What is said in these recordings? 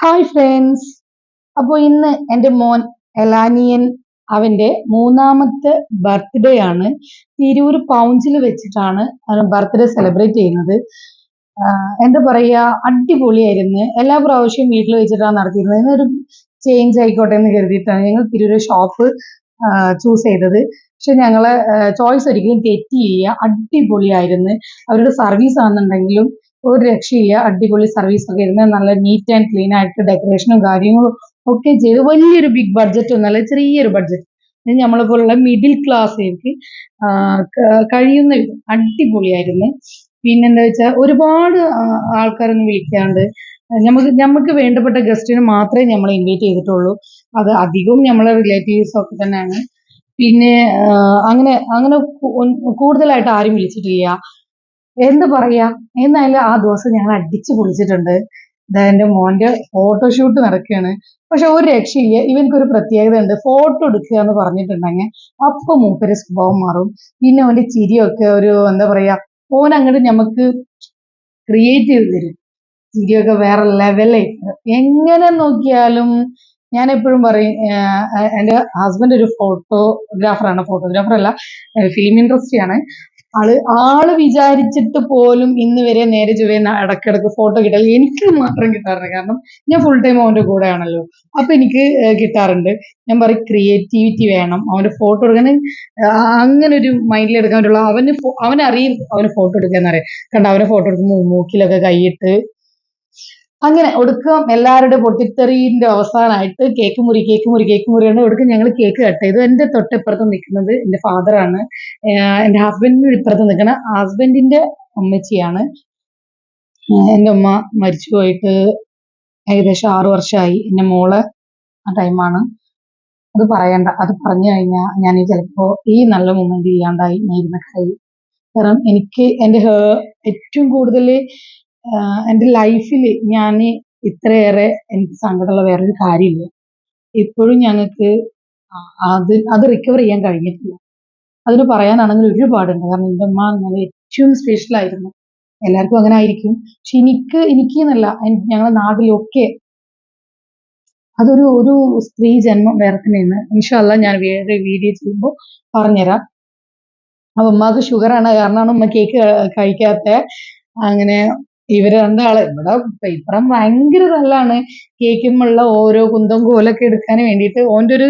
Hi friends അപ്പോൾ ഇന്ന് എന്റെ മോൻ എലാനിയൻ അവന്റെ മൂന്നാമത്തെ ബർത്ത്ഡേ ആണ്. തിരൂർ പൗഞ്ചിൽ വെച്ചിട്ടാണ് ബർത്ത്ഡേ സെലിബ്രേറ്റ് ചെയ്യുന്നത്. എന്താ പറയുക അടിപൊളിയായിരുന്നു. എല്ലാ പ്രാവശ്യവും വീട്ടിൽ വെച്ചിട്ടാണ് നടത്തിയിരുന്നത്. ഇന്നൊരു ചേഞ്ച് ആയിക്കോട്ടെ എന്ന് കരുതിയിട്ടാണ് ഞങ്ങൾ തിരൂർ ഷോപ്പ് ചൂസ് ചെയ്തത്. പക്ഷെ ഞങ്ങളെ ചോയ്സ് ഒരിക്കലും തെറ്റിയില്ല. അടിപൊളിയായിരുന്നു. അവരുടെ സർവീസ് ആണെന്നുണ്ടെങ്കിലും ഒരു രക്ഷയില്ല. അടിപൊളി സർവീസ് ഒക്കെ ഇരുന്ന് നല്ല നീറ്റ് ആൻഡ് ക്ലീൻ ആയിട്ട് ഡെക്കറേഷനും കാര്യങ്ങളും ഒക്കെ ചെയ്ത്. വലിയൊരു ബിഗ് ബഡ്ജറ്റ് ഒന്നല്ല ചെറിയൊരു ബഡ്ജറ്റ് നമ്മളെ പോലുള്ള മിഡിൽ ക്ലാസ്സുകാർക്ക് കഴിയുന്ന അടിപൊളിയായിരുന്നു. പിന്നെന്താ വെച്ചാൽ ഒരുപാട് ആൾക്കാരൊന്നും വിളിക്കാണ്ട് നമുക്ക് നമുക്ക് വേണ്ടപ്പെട്ട ഗസ്റ്റിന് മാത്രമേ നമ്മൾ ഇൻവൈറ്റ് ചെയ്തിട്ടുള്ളൂ. അത് അധികവും നമ്മളെ റിലേറ്റീവ്സ് ഒക്കെ തന്നെയാണ്. പിന്നെ അങ്ങനെ അങ്ങനെ കൂടുതലായിട്ട് ആരും വിളിച്ചിട്ടില്ല. എന്താ പറയാ? എന്നാലും ആ ദിവസം ഞങ്ങൾ അടിച്ചു പൊളിച്ചിട്ടുണ്ട്. എന്റെ മോന്റെ ഫോട്ടോഷൂട്ട് നടക്കുകയാണ്. പക്ഷെ ഒരു രക്ഷയില്ല. ഇവനക്കൊരു പ്രത്യേകത ഉണ്ട് ഫോട്ടോ എടുക്കുക എന്ന് പറഞ്ഞിട്ടുണ്ടെങ്കിൽ അപ്പൊ മൂപ്പര് സ്വഭാവം മാറും. പിന്നെ അവന്റെ ചിരിയൊക്കെ ഒരു എന്താ പറയാ ഓൻ അങ്ങോട്ട് നമുക്ക് ക്രിയേറ്റ് ചെയ്ത് തരും. ചിരിയൊക്കെ വേറെ ലെവലായിട്ട് എങ്ങനെ നോക്കിയാലും ഞാൻ എപ്പോഴും പറയും എന്റെ ഹസ്ബൻഡ് ഒരു ഫോട്ടോഗ്രാഫറാണ് ഫോട്ടോഗ്രാഫർ അല്ല ഫിലിം ഇൻഡസ്ട്രി ആണ്. ആൾ ആൾ വിചാരിച്ചിട്ട് പോലും ഇന്ന് വരെ നേരെ ചൊവ്വേ ഇടക്കിടക്ക് ഫോട്ടോ കിട്ടില്ല എനിക്ക് മാത്രം കിട്ടാറുണ്ട് കാരണം ഞാൻ ഫുൾ ടൈം അവന്റെ കൂടെയാണല്ലോ. അപ്പൊ എനിക്ക് കിട്ടാറുണ്ട്. ഞാൻ പറയും ക്രിയേറ്റിവിറ്റി വേണം. അവന്റെ ഫോട്ടോ എടുക്കാൻ അങ്ങനെ ഒരു മൈൻഡിൽ എടുക്കാൻ പറ്റുള്ളൂ. അവന് അവനറിയും അവന് ഫോട്ടോ എടുക്കാന്നറിയാം കണ്ട അവനെ ഫോട്ടോ എടുക്കുമ്പോൾ മൂക്കിലൊക്കെ കൈയിട്ട് അങ്ങനെ ഒടുക്കം എല്ലാവരുടെ പൊട്ടിത്തെറിന്റെ അവസാനമായിട്ട് കേക്ക് മുറി കേക്ക് മുറി കേക്ക് മുറിയാണ് ഒടുക്കം ഞങ്ങൾ കേക്ക് കട്ട് ചെയ്തു. എന്റെ തൊട്ടിപ്പുറത്ത് നിൽക്കുന്നത് എന്റെ ഫാദറാണ് എന്റെ ഹസ്ബൻഡിന് ഇപ്പുറത്ത് നിൽക്കുന്ന ഹസ്ബൻഡിന്റെ അമ്മച്ചിയാണ്. എന്റെ ഉമ്മ മരിച്ചു പോയിട്ട് ഏകദേശം ആറു വർഷമായി. എന്റെ മോൾ ആ ടൈമാണ് അത് പറയണ്ട. അത് പറഞ്ഞു കഴിഞ്ഞാൽ ഞാൻ ചിലപ്പോ ഈ നല്ല മൊമെന്റ് ഇല്ലാണ്ടായി നേരുന്ന കാര്യം. കാരണം എനിക്ക് എന്റെ ഏറ്റവും കൂടുതൽ എന്റെ ലൈഫിൽ ഞാൻ ഇത്രയേറെ എനിക്ക് സങ്കടമുള്ള വേറൊരു കാര്യമില്ല. ഇപ്പോഴും ഞങ്ങൾക്ക് അത് അത് റിക്കവർ ചെയ്യാൻ കഴിഞ്ഞിട്ടില്ല. അതിന് പറയാനാണെങ്കിൽ ഒരുപാടുണ്ട്. കാരണം എന്റെ അമ്മ ഞങ്ങൾ ഏറ്റവും സ്പെഷ്യൽ ആയിരുന്നു. എല്ലാവർക്കും അങ്ങനെ ആയിരിക്കും. പക്ഷെ എനിക്ക് എനിക്ക് എന്നല്ല ഞങ്ങളെ ഞങ്ങളുടെ നാട്ടിലൊക്കെ അതൊരു ഒരു സ്ത്രീ ജന്മം വേറെ തന്നെയാണ് ഇൻഷല്ല ഞാൻ വേറെ വീഡിയോ ചെയ്യുമ്പോൾ പറഞ്ഞുതരാം. അപ്പൊ ഉമ്മാക്ക് ഷുഗറാണ് കാരണമാണ് ഉമ്മ കേക്ക് കഴിക്കാത്ത അങ്ങനെ ഇവർ രണ്ടാൾ ഇവിടെ ഇപ്പറം ഭയങ്കര നല്ലതാണ്. കേക്കുമുള്ള ഓരോ കുന്തം കോലൊക്കെ എടുക്കാൻ വേണ്ടിയിട്ട്. ഓന്റെ ഒരു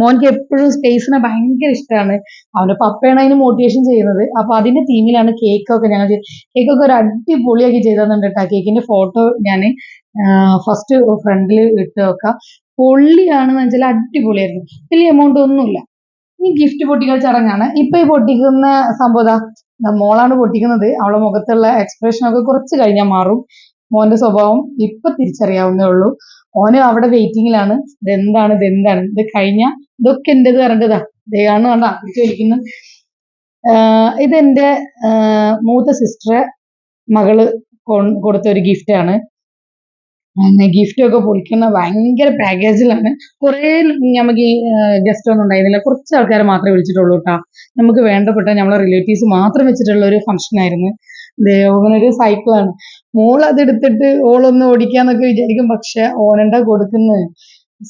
മോന്റെ എപ്പോഴും സ്പേസിനെ ഭയങ്കര ഇഷ്ടമാണ് അവന്റെ പപ്പയാണ് അതിന് മോട്ടിവേഷൻ ചെയ്യുന്നത്. അപ്പൊ അതിന്റെ തീമിലാണ് കേക്കൊക്കെ ഞങ്ങൾ കേക്കൊക്കെ ഒരു അടിപൊളിയാക്കി ചെയ്തതെന്നുണ്ട് കേട്ടോ കേക്കിന്റെ ഫോട്ടോ ഞാൻ ഫസ്റ്റ് ഫ്രണ്ടിൽ ഇട്ട് വെക്കാം. പൊള്ളിയാണെന്ന് വെച്ചാൽ അടിപൊളിയായിരുന്നു. വലിയ എമൗണ്ട് ഒന്നുമില്ല. ഈ ഗിഫ്റ്റ് പൊട്ടിക്കൽ ചടങ്ങാണ്. ഇപ്പൊ ഈ പൊട്ടിക്കുന്ന സംഭവം മോളാണ് പൊട്ടിക്കുന്നത്. അവളെ മുഖത്തുള്ള എക്സ്പ്രഷൻ ഒക്കെ കുറച്ച് കഴിഞ്ഞാൽ മാറും. മോന്റെ സ്വഭാവം ഇപ്പൊ തിരിച്ചറിയാവുന്നേ ഉള്ളൂ. ഓന് അവിടെ വെയിറ്റിംഗിലാണ് ഇതെന്താണ് ഇതെന്താണ്? ഇത് കഴിഞ്ഞ ഇതൊക്കെ എന്റേത് പറഞ്ഞതാ ഇതാണ് കണ്ട ചോദിക്കുന്നു. ഇതെന്റെ മൂത്ത സിസ്റ്ററെ മകൾ കൊടുത്ത ഒരു ഗിഫ്റ്റാണ് ഗിഫ്റ്റ് ഒക്കെ പൊളിക്കുന്ന ഭയങ്കര പാക്കേജിലാണ് കുറേ നമുക്ക് ഈ ഗസ്റ്റ് ഒന്നും ഉണ്ടായിരുന്നില്ല. കുറച്ച് ആൾക്കാരെ മാത്രമേ വിളിച്ചിട്ടുള്ളൂ കേട്ടോ നമുക്ക് വേണ്ടപ്പെട്ട നമ്മളെ റിലേറ്റീവ്സ് മാത്രം വെച്ചിട്ടുള്ള ഒരു ഫംഗ്ഷൻ ആയിരുന്നു. ദേവനൊരു സൈക്കിളാണ് മോൾ അതെടുത്തിട്ട് ഓളൊന്ന് ഓടിക്കാന്നൊക്കെ വിചാരിക്കും. പക്ഷെ ഓനെന്താ കൊടുക്കുന്നത്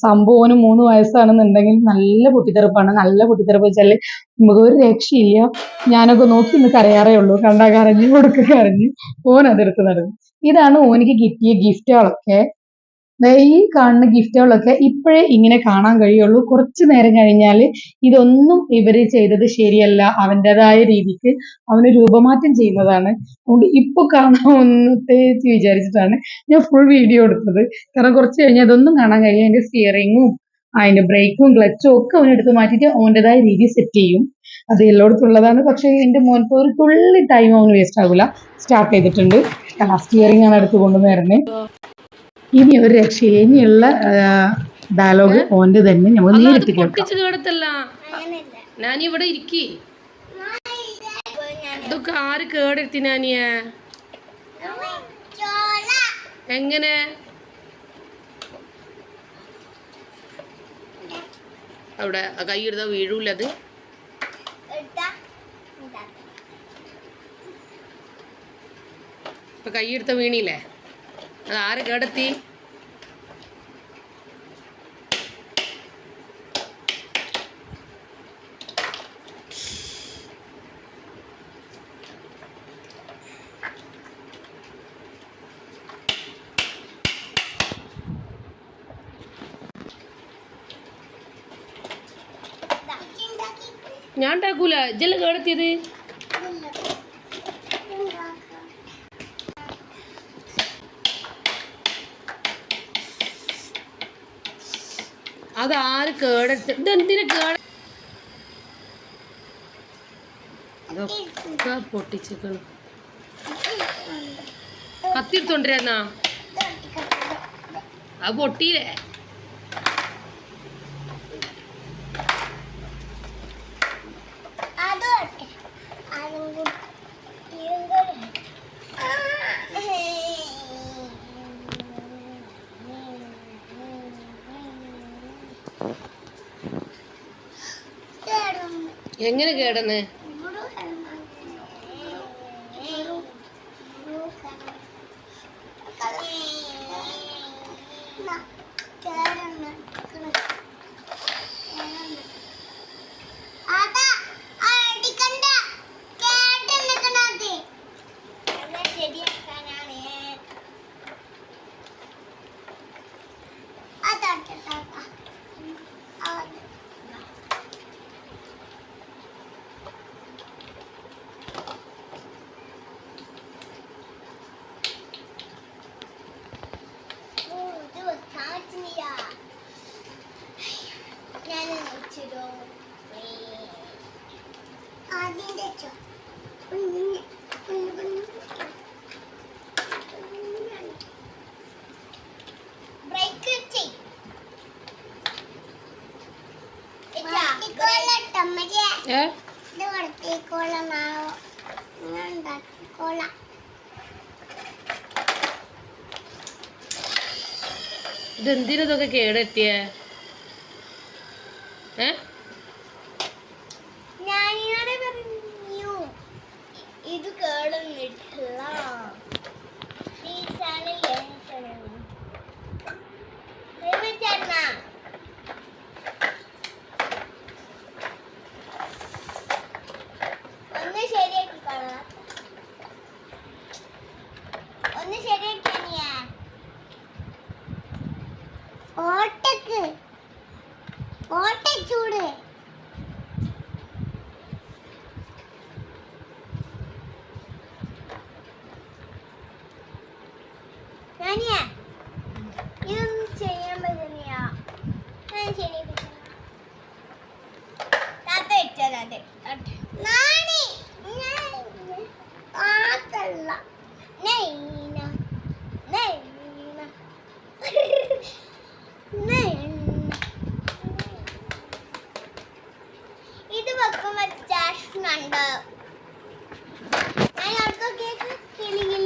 സംഭവം മൂന്ന് വയസ്സാണെന്നുണ്ടെങ്കിൽ നല്ല പൊട്ടിത്തെറുപ്പാണ് നല്ല പൊട്ടിത്തെറുപ്പ് വെച്ചാൽ നമുക്ക് ഒരു രക്ഷയില്ല. ഞാനൊക്കെ നോക്കി ഇന്ന് കരയാറേ ഉള്ളൂ. കണ്ടാ കരഞ്ഞു കൊടുക്ക കരഞ്ഞു ഓൻ അതെടുത്ത് നടന്നു ഇതാണ് ഓനിക്ക് കിട്ടിയ ഗിഫ്റ്റുകളൊക്കെ ഈ കാണുന്ന ഗിഫ്റ്റുകളൊക്കെ ഇപ്പോഴേ ഇങ്ങനെ കാണാൻ കഴിയുള്ളൂ. കുറച്ച് നേരം കഴിഞ്ഞാൽ ഇതൊന്നും ഇവർ ചെയ്തത് ശരിയല്ല. അവന്റെതായ രീതിക്ക് അവന് രൂപമാറ്റം ചെയ്യുന്നതാണ്. അതുകൊണ്ട് ഇപ്പൊ കാണാമെന്നത്തെ വിചാരിച്ചിട്ടാണ് ഞാൻ ഫുൾ വീഡിയോ എടുത്തത്. കാരണം കുറച്ച് കഴിഞ്ഞാൽ അതൊന്നും കാണാൻ കഴിയും അതിന്റെ സ്റ്റിയറിങ്ങും അതിന്റെ ബ്രേക്കും ക്ലച്ചും ഒക്കെ അവനെടുത്ത് മാറ്റിയിട്ട് അവന്റെതായ രീതി സെറ്റ് ചെയ്യും. അത് എല്ലായിടത്തുള്ളതാണ് പക്ഷെ എന്റെ മോനത്തെ ഒരു തുള്ളി ടൈം അവന് വേസ്റ്റ് ആകില്ല സ്റ്റാർട്ട് ചെയ്തിട്ടുണ്ട്. സ്റ്റിയറിംഗ് ആണ് അടുത്ത് കൊണ്ടുവന്ന് കൊണ്ടുവരുന്നത് ഇനി ഒരു രക്ഷയില്ല. ഇനിയുള്ള ഡയലോഗ് ഓന്റെ തന്നെ. നമ്മൾ നേരിട്ട് കേടത്തല്ല. ഞാൻ ഇവിടെ ഇരിക്കി. ഇതൊക്കെ ആര് കേടെടുത്തി നാനിയ? എങ്ങനെ? അവിടെ കൈ എടുത്താ വീഴൂല അത്. ഇപ്പൊ കൈ എടുത്ത വീണില്ലേ? അത് ആര് കേടത്തി? ഞാൻ ഉണ്ടാക്കൂല. ഇജ്ജല്ല കേടെത്തിയത്? അതാര് കേടെടുത്ത് ഇതെന്തിനാ കേട അതൊക്കെ പൊട്ടിച്ചേക്കണം കത്തിയെടുത്തോണ്ടിരുന്നാ അത് പൊട്ടിയില്ലേ? അതും കൂടി ഇതും കൂടി എങ്ങനെ കേടന്ന് അതാ അടിക്കണ്ട കേട്ട് നിൽക്കണത് ശരിയാക്കാനാണ് അതാട്ടെ ഇത് വെക്കാൻ പറ്റുന്നില്ല ഞാൻ വെച്ചിടോ ആദ്യം വെച്ചോ ബ്രേക്ക് ചെയ് ഏ? ഇത് വളർത്തിക്കോളാം നാളോ ഞാൻ ഉണ്ടാക്കിക്കോളാം. ഇതെന്തിനാ ഇതൊക്കെ കേടെത്തിയേ? ഏ? ഇത് കേടൊന്നിട്ടില്ല. what?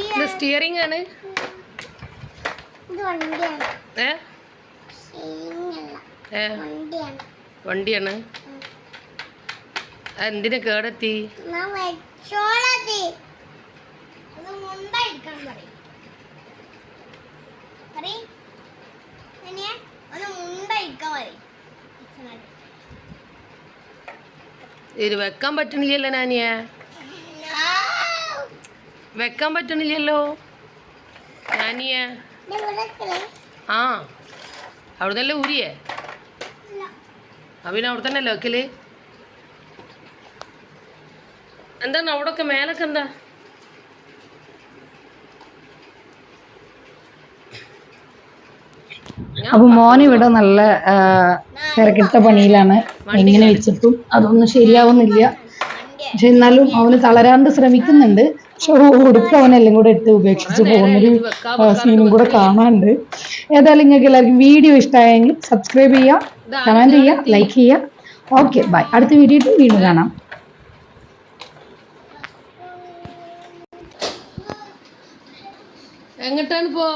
ഇത് സ്റ്റിയറിംഗ് ആണ്. വണ്ടിയാണ്. എന്തിനാ കേടെത്തി? ഒന്ന് മുണ്ടായിരിക്കാൻ പറയും. ഇത് വെക്കാൻ പറ്റണില്ലല്ലോ നാനിയ. വെക്കാൻ പറ്റണില്ലല്ലോ നാനിയ. ആ അവിടെ നിന്നല്ലേ ഊരിയേ? അവിടെ അവിടെ തന്നെ അല്ലേ വെക്കൽ? എന്താണ് അവിടെയൊക്കെ മേലൊക്കെ എന്താ? അപ്പൊ മോൻ ഇവിടെ നല്ല തിരക്കിട്ട പണിയിലാണ്. എങ്ങനെ വെച്ചിട്ടും അതൊന്നും ശരിയാവുന്നില്ല. പക്ഷെ എന്നാലും അവന് തളരാണ്ട് ശ്രമിക്കുന്നുണ്ട്. പക്ഷെ ഒടുക്ക അവനെല്ലാം കൂടെ ഇട്ട് ഉപേക്ഷിച്ച് പോകുന്നൊരു സീനും കൂടെ കാണാണ്ട് ഏതായാലും നിങ്ങൾക്ക് എല്ലാവർക്കും വീഡിയോ ഇഷ്ടമായെങ്കിൽ സബ്സ്ക്രൈബ് ചെയ്യുക കമന്റ് ചെയ്യുക ലൈക്ക് ചെയ്യുക ഓക്കെ ബൈ അടുത്ത വീഡിയോ വീണ്ടും കാണാം. എങ്ങോട്ടാണ് പോ?